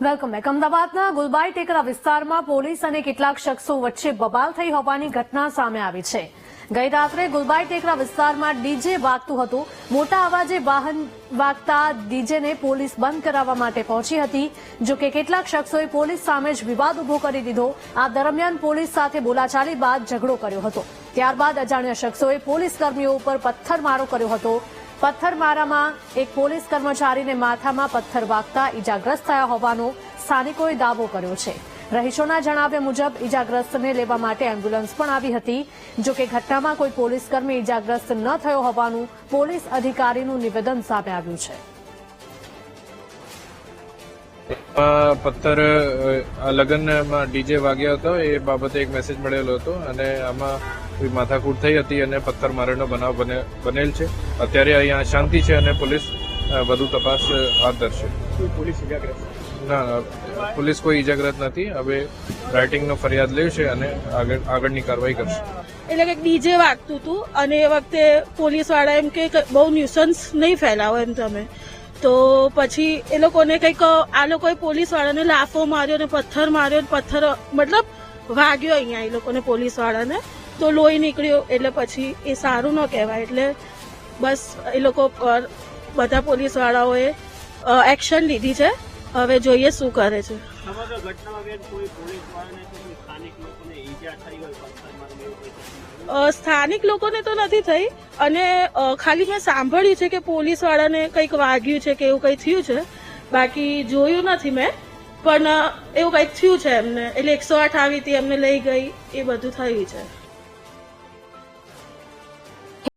Welcome back. અમદાવાદના ગુલબાઈ ટેકરા વિસ્તારમાં police અને કેટલાક શખ્સો વચ્ચે બબાલ થઈ હોવાની ઘટના સામે આવી છે. ગઈ રાત્રે ગુલબાઈ ટેકરા વિસ્તારમાં ડીજે વાગતું હતું. મોટા અવાજે વાહન વાગતા ડીજેને પોલીસ બંધ કરાવવા માટે પહોંચી હતી, જો કે કેટલાક શખ્સોએ પોલીસ સામે જ વિવાદ ઊભો કરી દીધો. આ દરમિયાન પોલીસ સાથે બોલાચાલી બાદ ઝઘડો કર્યો હતો. ત્યારબાદ અજાણ્યા શખ્સોએ પોલીસ કર્મીઓ ઉપર પથ્થરમારો કર્યો હતો. પથ્થરમારામાં એક પોલીસ કર્મચારીને માથામાં પથ્થર વાગતા ઈજાગ્રસ્ત થયા હોવાનો સ્થાનિકોએ દાવો કર્યો છે. રહીશોના જણાવ્યા મુજબ ઈજાગ્રસ્તને લેવા માટે એમ્બ્યુલન્સ પણ આવી હતી. જો કે ઘટનામાં કોઈ પોલીસકર્મી ઈજાગ્રસ્ત ન થયો હોવાનું પોલીસ અધિકારીનું નિવેદન સામે આવ્યું છે. આ પથ્થર લગ્નમાં ડીજે વાગ્યો હતો એ બાબતે એક મેસેજ મળેલો હતો અને આમાં માથાકૂટ થઈ હતી અને પથ્થર મારેનો બનાવ બને- બનેલ છે. અત્યારે અહીંયા શાંતિ છે અને પોલીસ વધુ તપાસ હાથ ધરશે. પોલીસ ના ના, પોલીસ કોઈ ઇજાગ્રસ્ત નથી. હવે રાઇટિંગનો ફરિયાદ લેશે અને આગળ આગળની કાર્યવાહી કરશે. એટલે કે ડીજે વાગતું હતું અને એ વખતે પોલીસવાળા એમ કે બહુ ન્યુસન્સ નહીં ફેલાવો એમ તમે. તો પછી એ લોકોને કંઈક, આ લોકોએ પોલીસ વાળાને લાફો માર્યો ને પથ્થર માર્યો ને પથ્થર, મતલબ વાગ્યો અહીંયા એ લોકોને પોલીસ વાળાને તો લોહી નીકળ્યો, એટલે પછી એ સારું ન કહેવાય. એટલે બસ એ લોકો પર બધા પોલીસ વાળાઓએ એક્શન લીધી છે. હવે જોઈએ શું કરે છે. સ્થાનિક લોકોને તો નથી થઈ. અને ખાલી મેં સાંભળ્યું છે કે પોલીસ વાળાને કંઈક વાગ્યું છે કે એવું કંઈ થયું છે. બાકી જોયું નથી મેં. પણ એવું કંઈક થયું છે એમને. એટલે એકસો આઠ આવી હતી, એમને લઈ ગઈ. એ બધું થયું છે.